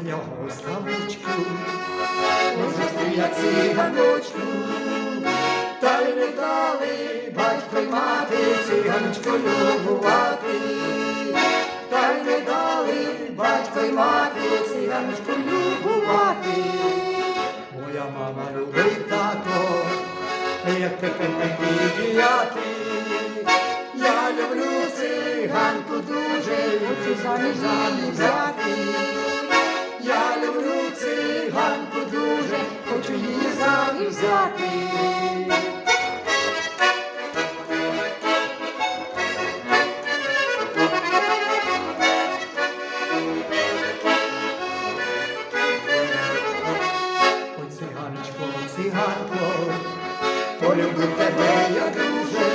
в нього ставочку, зустрів я циганочку, та й не дали батько й мати циганочку любувати, та й не дали батько й мати циганочку любувати. Моя мама любить тато, як тепер не діяти. Я люблю циганку дуже, хочу заміж заміж взяти. Взяти. Ой, циганочко, циганко, полюблю тебе я дуже,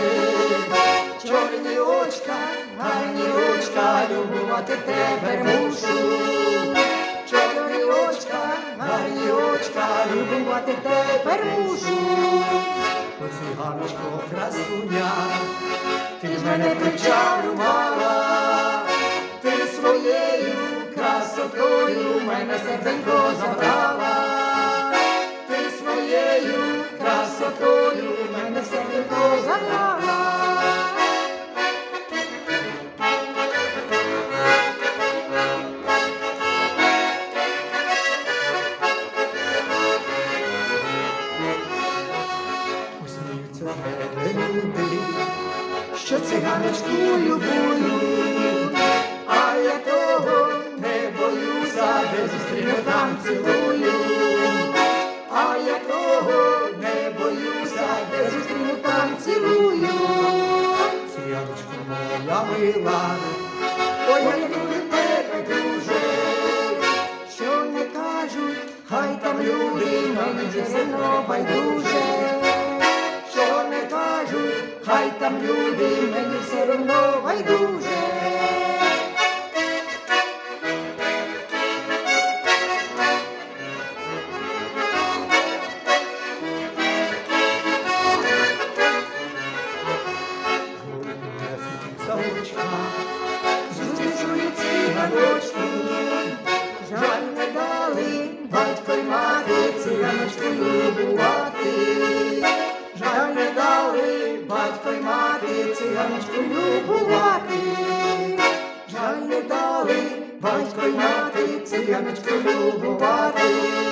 чорні очка, гарні очка, любувати тебе мушу. Гарні очка, любувати тепер мушу. О, циганочко, красуня, ти ж мене причарувала, ти своєю красотою мене серденько забрала, Люди, що циганочку любую, а я того не боюся, де зустріну там цілую, а я того не боюся, де зустріну там цілую. Циганочко моя мила, ой, я люблю тебе дуже, що не кажуть, хай там люди, мені все одно байдуже хай там люди, мені все одно байдуже. Яночкою любувати, жаль не дали батько й мати, циганочкою любувати.